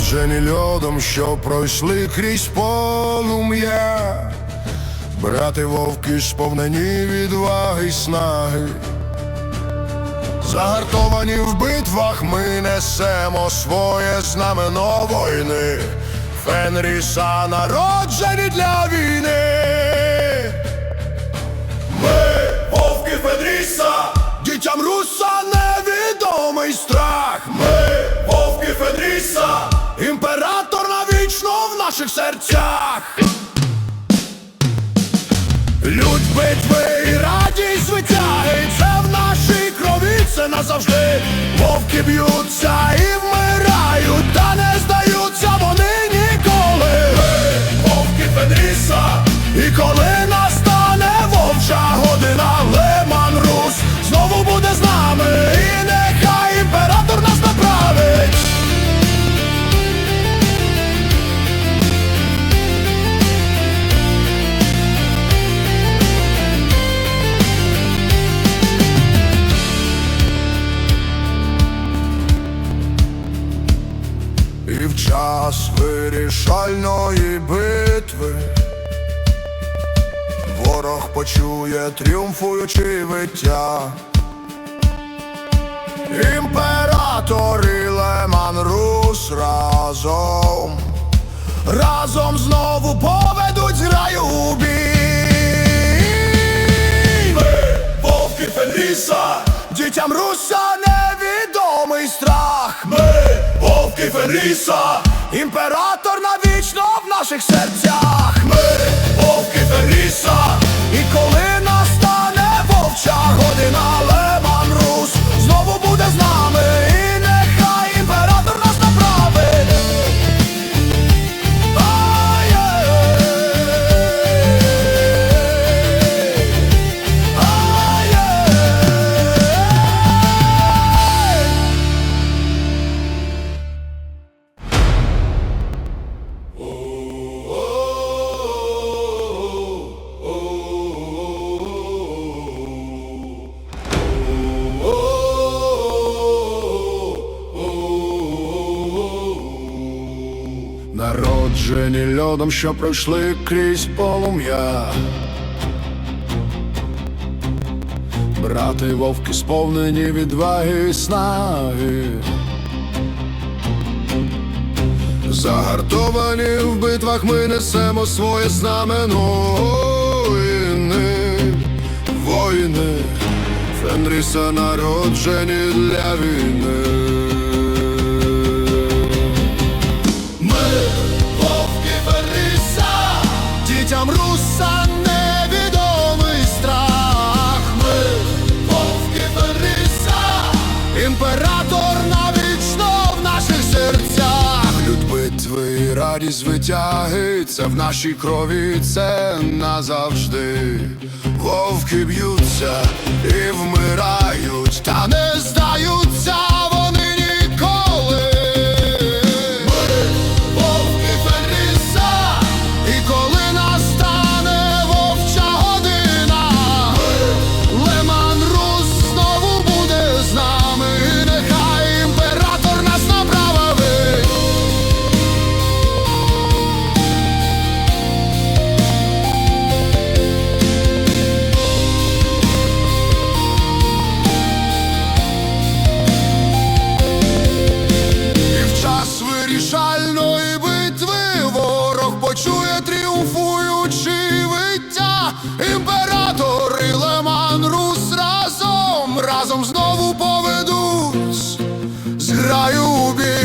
Народжені льодом, що пройшли крізь полум'я, брати вовки сповнені відваги й снаги. Загартовані в битвах ми несемо своє знамено війни. Фенріса народжені для війни. Серцях. Людь битви і радість звитяги, це в нашій крові, це назавжди. Вовки б'ються і І в час вирішальної битви ворог почує тріумфуючи виття. Імператор і Леман Рус разом, разом знову поведуть зграю у бій. Ми вовки Фенріса, дітям Руса невідомий страх. Ми імператор навічно в наших серцях. Ми вовки Фенріса, і коли Народжені льодом, що пройшли крізь полум'я. Брати вовки сповнені відваги і снаги. Загартовані в битвах ми несемо своє знамено воїни, воїни, Фенріса народжені для війни. І радість це в нашій крові, це назавжди. Вовки б'ються і вмирають, та не Raio bem